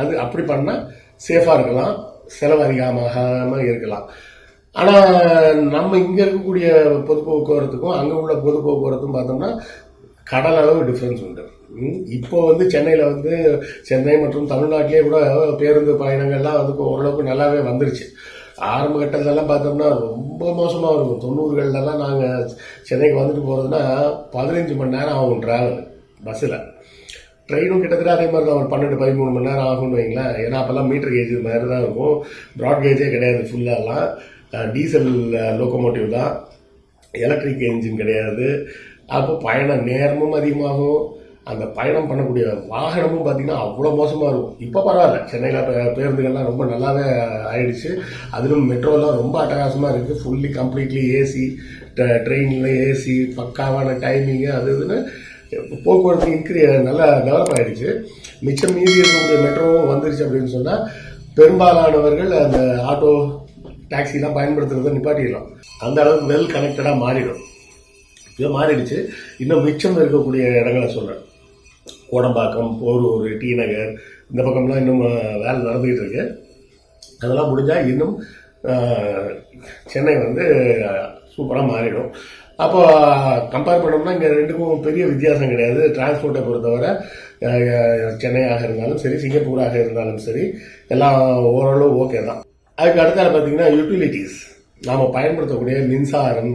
அது அப்படி பண்ணால் சேஃபாக இருக்கலாம் செலவு அதிகமாகாமல் இருக்கலாம். ஆனால் நம்ம இங்கே இருக்கக்கூடிய பொது போக்குவரத்துக்கும் அங்கே உள்ள பொது போக்குவரத்தும் பார்த்தோம்னா கடல் அளவு டிஃப்ரென்ஸ் உண்டு. இப்போ வந்து சென்னையில் வந்து சென்னை மற்றும் தமிழ்நாட்டிலே கூட பேருந்து பயணங்கள்லாம் வந்து இப்போ ஓரளவுக்கு நல்லாவே வந்துருச்சு. ஆரம்ப கட்டத்திலலாம் பார்த்தோம்னா ரொம்ப மோசமாக இருக்கும். தொண்ணூறுகள்லாம் நாங்கள் சென்னைக்கு வந்துட்டு போகிறதுனா பதினஞ்சு மணி நேரம் ஆகும் ட்ராவல் பஸ்ஸில் ட்ரெயினும் கிட்டத்தட்ட அதே மாதிரி தான். ஒரு பன்னெண்டு பதிமூணு மணி நேரம் ஆகும்னு வைங்களேன். ஏன்னா அப்போல்லாம் மீட்டர் கேஜ் மாதிரி தான் இருக்கும். ப்ராட் கேஜே கிடையாது ஃபுல்லாலாம் டீசல் லோக்கோமோட்டிவ் தான். எலக்ட்ரிக் என்ஜின் கிடையாது. அப்போ பயண நேரமும் அதிகமாகும். அந்த பயணம் பண்ணக்கூடிய வாகனமும் பார்த்தீங்கன்னா அவ்வளோ மோசமாக இருக்கும். இப்போ பரவாயில்ல. சென்னையில் பேருந்துகள்லாம் ரொம்ப நல்லாவே ஆயிடுச்சு. அதிலும் மெட்ரோலாம் ரொம்ப அட்டகாசமாக இருக்குது ஃபுல்லி கம்ப்ளீட்லி ஏசி ட்ரெயினில் ஏசி பக்காவான டைமிங்கு அது இதுன்னு போக்குவரத்து இன்க்ரீ நல்லா டெவலப் ஆகிடுச்சு மிச்சம் மீதி இருக்கக்கூடிய மெட்ரோவும் வந்துருச்சு அப்படின்னு சொன்னால் பெரும்பாலானவர்கள் அந்த ஆட்டோ டாக்ஸிலாம் பயன்படுத்துகிறத நிப்பாட்டிடலாம். அந்த அளவுக்கு வெல் கனெக்டடாக மாறிடும். இது மாறிடுச்சு. இன்னும் மிச்சம் இருக்கக்கூடிய இடங்களை சொல்கிறேன் கோடம்பாக்கம் போரூர் டி நகர் இந்த பக்கம்லாம் இன்னும் வேலை நடந்துகிட்டு இருக்கு. அதெல்லாம் முடிஞ்சால் இன்னும் சென்னை வந்து சூப்பராக மாறிடும். அப்போ கம்பேர் பண்ணோம்னா இங்கே ரெண்டுக்கும் பெரிய வித்தியாசம் கிடையாது. டிரான்ஸ்போர்ட்டை பொறுத்தவரை சென்னையாக இருந்தாலும் சரி சிங்கப்பூராக இருந்தாலும் சரி எல்லாம் ஓரளவு ஓகே தான். அதுக்கு அடுத்தால பார்த்தீங்கன்னா யூட்டிலிட்டிஸ் நாம் பயன்படுத்தக்கூடிய மின்சாரம்